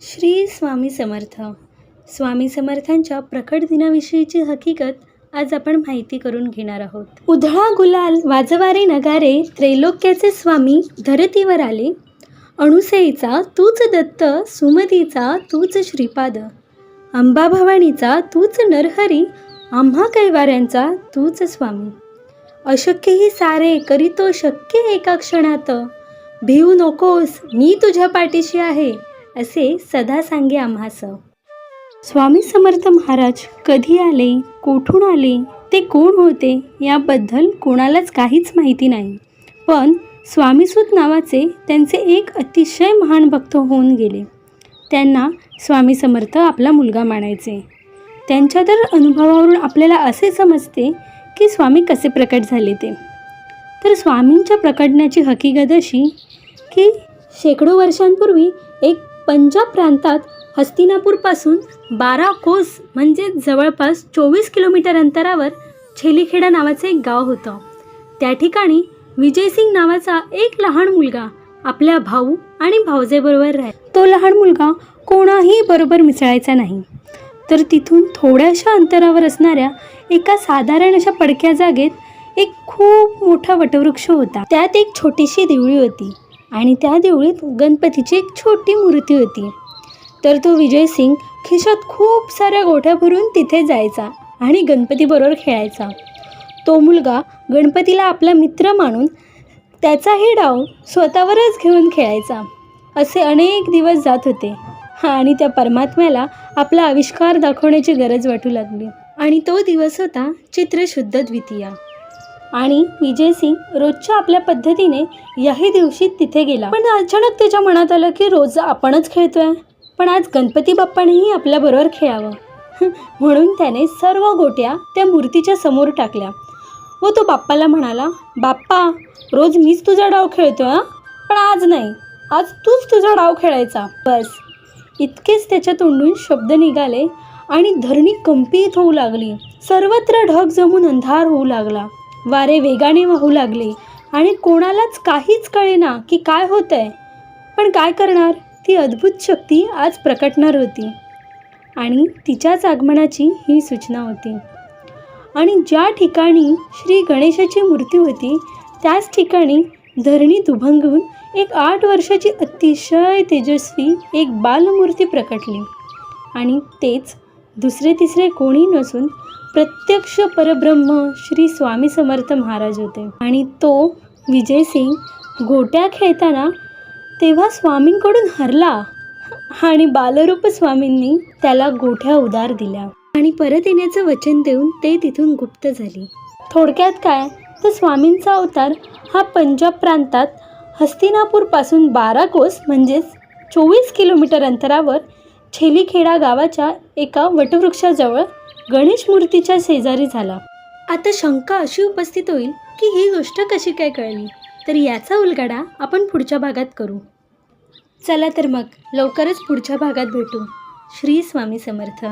श्री स्वामी समर्थ. स्वामी समर्थांच्या प्रकट दिनाविषयीची हकीकत आज आपण माहिती करून घेणार आहोत. उधळा गुलाल वाजवारे नगारे त्रैलोक्याचे स्वामी धरतीवर आले. अणुसेईचा तूच दत्त सुमतीचा तूच श्रीपाद. अंबा भवानीचा तूच नरहरी आम्हा कैवाऱ्यांचा तूच स्वामी. अशक्य ही सारे करीतो शक्य एका क्षणात. भिवू नकोस मी तुझ्या पाठीशी आहे. असे सदा सांगे आम्हास स्वामी समर्थ महाराज कधी आले कोठून आले ते कोण होते याबद्दल कोणालाच काहीच माहिती नाही. पण स्वामीसूत नावाचे त्यांचे एक अतिशय महान भक्त होऊन गेले. त्यांना स्वामी समर्थ आपला मुलगा मानायचे. त्यांच्या तर अनुभवावरून आपल्याला असे समजते की स्वामी कसे प्रकट झाले ते. तर स्वामींच्या प्रकटण्याची हकीकत अशी की शेकडो वर्षांपूर्वी एक पंजाब प्रांतात हस्तिनापूरपासून बारा कोस म्हणजे जवळपास चोवीस किलोमीटर अंतरावर छेलीखेडा नावाचं एक गाव होतं. त्या ठिकाणी विजयसिंग नावाचा एक लहान मुलगा आपल्या भाऊ आणि भावजेबरोबर राहे तो लहान मुलगा कोणाही बरोबर मिसळायचा नाही. तर तिथून थोड्याशा अंतरावर असणाऱ्या एका साधारण अशा पडक्या जागेत एक खूप मोठा वटवृक्ष होता. त्यात एक छोटीशी देवळी होती. आणि त्या देवळीत गणपतीची एक छोटी मूर्ती होती. तर तो विजयसिंग खिशात खूप साऱ्या गोठ्या भरून तिथे जायचा आणि गणपतीबरोबर खेळायचा. तो मुलगा गणपतीला आपला मित्र मानून त्याचाही डाव स्वतःवरच घेऊन खेळायचा. असे अनेक दिवस जात होते. हा आणि त्या परमात्म्याला आपला आविष्कार दाखवण्याची गरज वाटू लागली. आणि तो दिवस होता चित्रशुद्ध द्वितीया. आणि विजय सिंग रोजच्या आपल्या पद्धतीने याही दिवशी तिथे गेला. पण अचानक त्याच्या मनात आलं की रोज आपणच खेळतोय. पण आज गणपती बाप्पानेही आपल्याबरोबर खेळावं. म्हणून त्याने सर्व गोट्या त्या मूर्तीच्या समोर टाकल्या. व तो बाप्पाला म्हणाला बाप्पा रोज मीच तुझा डाव खेळतोय हं? पण आज नाही. आज तूच तुझा डाव खेळायचा. बस. इतकेच त्याच्या तोंडून शब्द निघाले आणि धरणी कंपित होऊ लागली. सर्वत्र ढग जमून अंधार होऊ लागला. वारे वेगाने वाहू लागले. आणि कोणालाच काहीच कळेना की काय होतंय. पण काय करणार? ती अद्भुत शक्ती आज प्रकटणार होती. आणि तिच्याच आगमनाची ही सूचना होती. आणि ज्या ठिकाणी श्री गणेशाची मूर्ती होती त्याच ठिकाणी धरणी दुभंगून एक आठ वर्षाची अतिशय तेजस्वी एक बालमूर्ती प्रकटली. आणि तेच दुसरे तिसरे कोणी नसून प्रत्यक्ष परब्रह्म श्री स्वामी समर्थ महाराज होते. आणि तो विजयसिंग गोट्या खेळताना तेव्हा स्वामींकडून हरला आणि बालरूप स्वामींनी त्याला गोठ्या उदार दिल्या. आणि परत येण्याचं वचन देऊन ते तिथून गुप्त झाली. थोडक्यात काय? तर स्वामींचा अवतार हा पंजाब प्रांतात हस्तिनापूरपासून बारा कोस म्हणजेच चोवीस किलोमीटर अंतरावर छेलीखेडा गावाच्या एका वटवृक्षाजवळ गणेश मूर्तीच्या शेजारी झाला. आता शंका अशी उपस्थित होईल की ही गोष्ट कशी काय कळली? तर याचा उलगडा आपण पुढच्या भागात करू. चला तर मग लवकरच पुढच्या भागात भेटू. श्री स्वामी समर्थ.